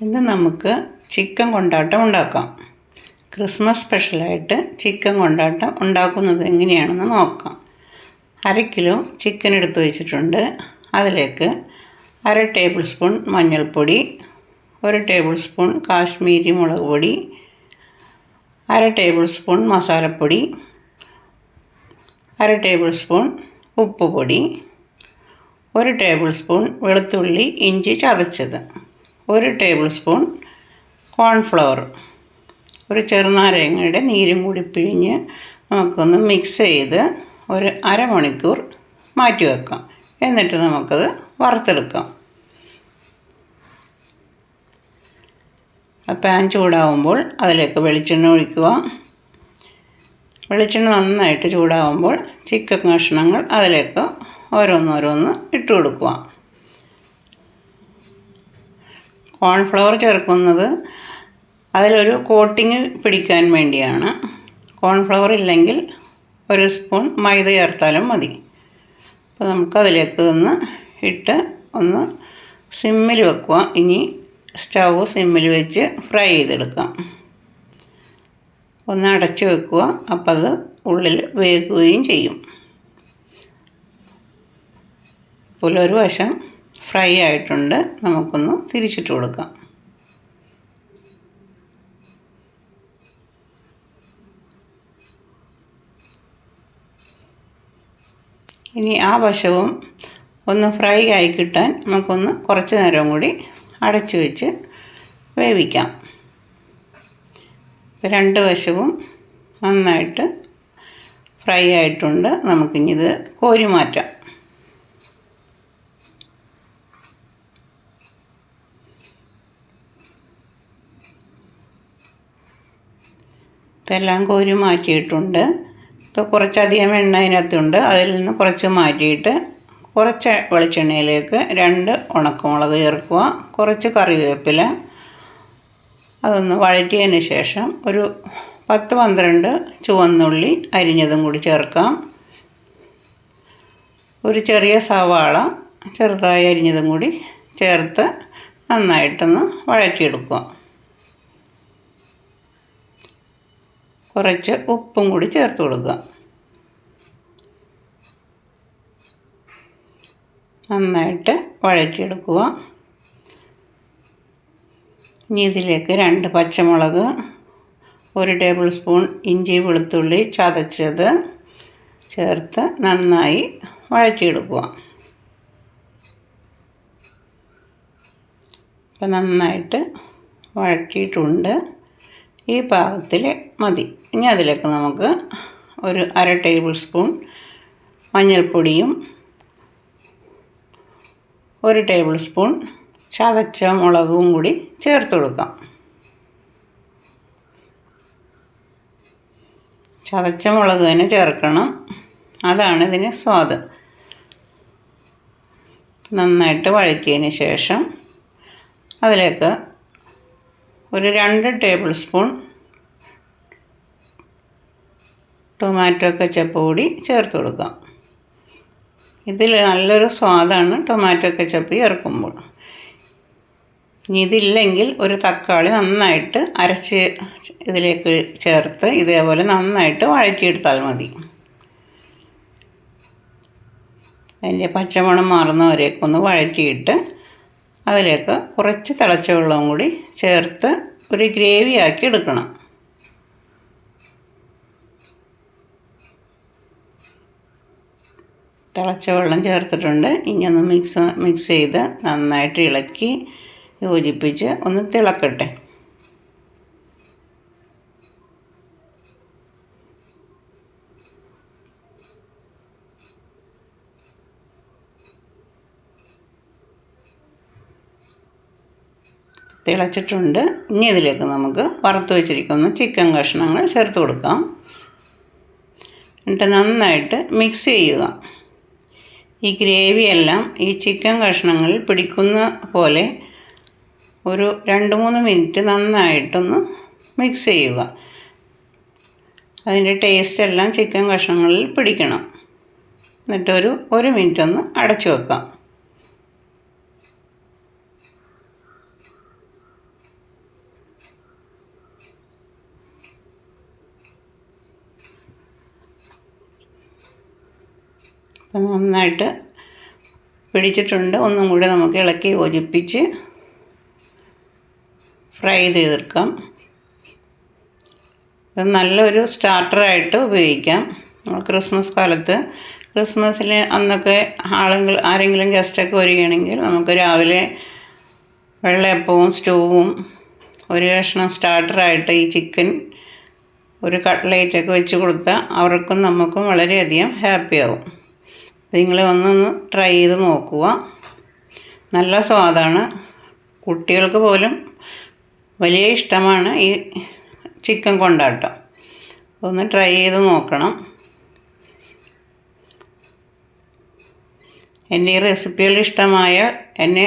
ഇന്ന് നമുക്ക് ചിക്കൻ കൊണ്ടാട്ടം ഉണ്ടാക്കാം. ക്രിസ്മസ് സ്പെഷ്യലായിട്ട് ചിക്കൻ കൊണ്ടാട്ടം ഉണ്ടാക്കുന്നത് എങ്ങനെയാണെന്ന് നോക്കാം. അര കിലോ ചിക്കൻ എടുത്ത് വെച്ചിട്ടുണ്ട്. അതിലേക്ക് അര ടേബിൾ സ്പൂൺ മഞ്ഞൾപ്പൊടി ഒരു ടേബിൾ സ്പൂൺ കാശ്മീരി മുളക് പൊടി അര ടേബിൾ സ്പൂൺ മസാലപ്പൊടി അര ടേബിൾ സ്പൂൺ ഉപ്പ് പൊടി ഒരു ടേബിൾ സ്പൂൺ വെളുത്തുള്ളി ഇഞ്ചി ചതച്ചത്. ഒരു ടേബിൾ സ്പൂൺ കോൺഫ്ലവർ ഒരു ചെറുനാരങ്ങയുടെ നീരും കൂടി പിഴിഞ്ഞ് നമുക്കൊന്ന് മിക്സ് ചെയ്ത് ഒരു അരമണിക്കൂർ മാറ്റി വെക്കാം. എന്നിട്ട് നമുക്കത് വറുത്തെടുക്കാം. പാൻ ചൂടാവുമ്പോൾ അതിലേക്ക് വെളിച്ചെണ്ണ ഒഴിക്കുക. വെളിച്ചെണ്ണ നന്നായിട്ട് ചൂടാവുമ്പോൾ ചിക്കൻ കഷ്ണങ്ങൾ അതിലേക്ക് ഓരോന്നോരോന്ന് ഇട്ട് കൊടുക്കുക. കോൺഫ്ലവർ ചേർക്കുന്നത് അതിലൊരു കോട്ടിങ് പിടിക്കാൻ വേണ്ടിയാണ്. കോൺഫ്ലവർ ഇല്ലെങ്കിൽ ഒരു സ്പൂൺ മൈദ ചേർത്താലും മതി. അപ്പോൾ നമുക്കതിലേക്ക് ഒന്ന് ഇട്ട് ഒന്ന് സിമ്മിൽ വെക്കുക. ഇനി സ്റ്റൗ സിമ്മിൽ വെച്ച് ഫ്രൈ ചെയ്തെടുക്കാം. ഒന്ന് അടച്ച് വെക്കുക. അപ്പം അത് ഉള്ളിൽ വേകുകയും ചെയ്യും. ഇപ്പോൾ ഒരു വശം ഫ്രൈ ആയിട്ടുണ്ട്. നമുക്കൊന്ന് തിരിച്ചിട്ട് കൊടുക്കാം. ഇനി ആ വശവും ഒന്ന് ഫ്രൈ ആയി കിട്ടാൻ നമുക്കൊന്ന് കുറച്ച് നേരം കൂടി അടച്ചു വെച്ച് വേവിക്കാം. രണ്ട് വശവും നന്നായിട്ട് ഫ്രൈ ആയിട്ടുണ്ട്. നമുക്കിനിത് കോരി മാറ്റാം. ഇതെല്ലാം കോരി മാറ്റിയിട്ടുണ്ട്. ഇപ്പോൾ കുറച്ചധികം എണ്ണ അതിനകത്തുണ്ട്. അതിൽ നിന്ന് കുറച്ച് മാറ്റിയിട്ട് കുറച്ച് വെളിച്ചെണ്ണയിലേക്ക് രണ്ട് ഉണക്കമുളക് ചേർക്കുക. കുറച്ച് കറിവേപ്പില. അതൊന്ന് വഴറ്റിയതിന് ശേഷം ഒരു പത്ത് പന്ത്രണ്ട് ചുവന്നുള്ളി അരിഞ്ഞതും കൂടി ചേർക്കാം. ഒരു ചെറിയ സവാള ചെറുതായി അരിഞ്ഞതും കൂടി ചേർത്ത് നന്നായിട്ടൊന്ന് വഴറ്റിയെടുക്കുക. കുറച്ച് ഉപ്പും കൂടി ചേർത്ത് കൊടുക്കുക. നന്നായിട്ട് വഴറ്റിയെടുക്കുക. ഇനി ഇതിലേക്ക് രണ്ട് പച്ചമുളക് ഒരു ടേബിൾ സ്പൂൺ ഇഞ്ചി വെളുത്തുള്ളി ചതച്ചത് ചേർത്ത് നന്നായി വഴറ്റിയെടുക്കുക. അപ്പം നന്നായിട്ട് വഴറ്റിയിട്ടുണ്ട്. ഈ പാകത്തിൽ മതി. ഇനി അതിലേക്ക് നമുക്ക് ഒരു അര ടേബിൾ സ്പൂൺ മഞ്ഞൾപ്പൊടിയും ഒരു ടേബിൾ സ്പൂൺ ചതച്ച മുളകും കൂടി ചേർത്ത് കൊടുക്കാം. ചതച്ച മുളക് തന്നെ ചേർക്കണം. അതാണ് ഇതിന് സ്വാദ്. നന്നായിട്ട് വഴറ്റിയതിന് ശേഷം അതിലേക്ക് ഒരു രണ്ട് ടേബിൾ സ്പൂൺ ടൊമാറ്റോ കച്ചപ്പൊടി കൂടി ചേർത്ത് കൊടുക്കാം. ഇതിൽ നല്ലൊരു സ്വാദാണ് ടൊമാറ്റോ കച്ചപ്പ് ചേർക്കുമ്പോൾ. ഇനി ഇതില്ലെങ്കിൽ ഒരു തക്കാളി നന്നായിട്ട് അരച്ച് ഇതിലേക്ക് ചേർത്ത് ഇതേപോലെ നന്നായിട്ട് വഴറ്റിയെടുത്താൽ മതി. അതിന്റെ പച്ചമണം മാറുന്നവരേക്ക് ഒന്ന് വഴറ്റിയിട്ട് അതിലേക്ക് കുറച്ച് തിളച്ച വെള്ളവും കൂടി ചേർത്ത് ഒരു ഗ്രേവി ആക്കി എടുക്കണം. തിളച്ച വെള്ളം ചേർത്തിട്ടുണ്ട്. ഇനി ഒന്ന് മിക്സ് മിക്സ് ചെയ്ത് നന്നായിട്ട് ഇളക്കി യോജിപ്പിച്ച് ഒന്ന് തിളക്കട്ടെ. തിളച്ചിട്ടുണ്ട്. ഇനി ഇതിലേക്ക് നമുക്ക് വറുത്ത് വെച്ചിരിക്കുന്ന ചിക്കൻ കഷ്ണങ്ങൾ ചേർത്ത് കൊടുക്കാം. എന്നിട്ട് നന്നായിട്ട് മിക്സ് ചെയ്യുക. ഈ ഗ്രേവി എല്ലാം ഈ ചിക്കൻ കഷ്ണങ്ങളിൽ പിടിക്കുന്ന പോലെ ഒരു രണ്ട് മൂന്ന് മിനിറ്റ് നന്നായിട്ടൊന്ന് മിക്സ് ചെയ്യുക. അതിന്റെ ടേസ്റ്റ് എല്ലാം ചിക്കൻ കഷ്ണങ്ങളിൽ പിടിക്കണം. എന്നിട്ടൊരു ഒരു മിനിറ്റ് ഒന്ന് അടച്ചു വെക്കാം. നന്നായിട്ട് പിടിച്ചിട്ടുണ്ട്. ഒന്നും കൂടി നമുക്ക് ഇളക്കി യോജിപ്പിച്ച് ഫ്രൈ ചെയ്തെടുക്കാം. ഇത് നല്ലൊരു സ്റ്റാർട്ടറായിട്ട് ഉപയോഗിക്കാം. നമ്മൾ ക്രിസ്മസ് കാലത്ത് ക്രിസ്മസിൽ അന്നൊക്കെ ആളുകൾ ആരെങ്കിലും ഗസ്റ്റൊക്കെ വരികയാണെങ്കിൽ നമുക്ക് രാവിലെ വെള്ളയപ്പവും സ്റ്റൂവും ഒരു കഷ്ണം സ്റ്റാർട്ടറായിട്ട് ഈ ചിക്കൻ ഒരു കട്ട്ലേറ്റൊക്കെ വെച്ച് കൊടുത്താൽ അവർക്കും നമുക്കും വളരെയധികം ഹാപ്പിയാവും. നിങ്ങൾ ഒന്നൊന്ന് ട്രൈ ചെയ്ത് നോക്കുക. നല്ല സ്വാദാണ്. കുട്ടികൾക്ക് പോലും വലിയ ഇഷ്ടമാണ് ഈ ചിക്കൻ കൊണ്ടാട്ടം. ഒന്ന് ട്രൈ ചെയ്ത് നോക്കണം. എന്റെ ഈ റെസിപ്പികൾ ഇഷ്ടമായാൽ എന്നെ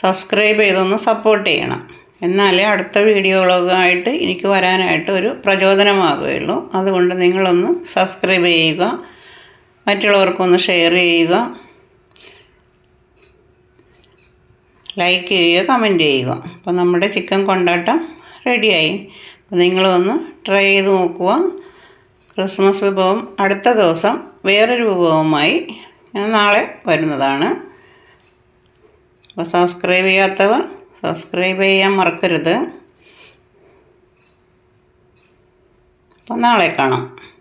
സബ്സ്ക്രൈബ് ചെയ്തൊന്ന് സപ്പോർട്ട് ചെയ്യണം. എന്നാലേ അടുത്ത വീഡിയോകളൊക്കെ എനിക്ക് വരാനായിട്ട് ഒരു പ്രചോദനമാകുകയുള്ളൂ. അതുകൊണ്ട് നിങ്ങളൊന്ന് സബ്സ്ക്രൈബ് ചെയ്യുക. മറ്റുള്ളവർക്കൊന്ന് ഷെയർ ചെയ്യുക. ലൈക്ക് ചെയ്യുക കമന്റ് ചെയ്യുക. അപ്പോൾ നമ്മുടെ ചിക്കൻ കൊണ്ടാട്ടം റെഡിയായി അപ്പോൾ നിങ്ങളൊന്ന് ട്രൈ ചെയ്ത് നോക്കുക. ക്രിസ്മസ് വിഭവം അടുത്ത ദിവസം വേറൊരു വിഭവമായി ഞാൻ നാളെ വരുന്നതാണ്. അപ്പോൾ സബ്സ്ക്രൈബ് ചെയ്യാത്തവർ സബ്സ്ക്രൈബ് ചെയ്യാൻ മറക്കരുത്. അപ്പോൾ നാളെ കാണാം.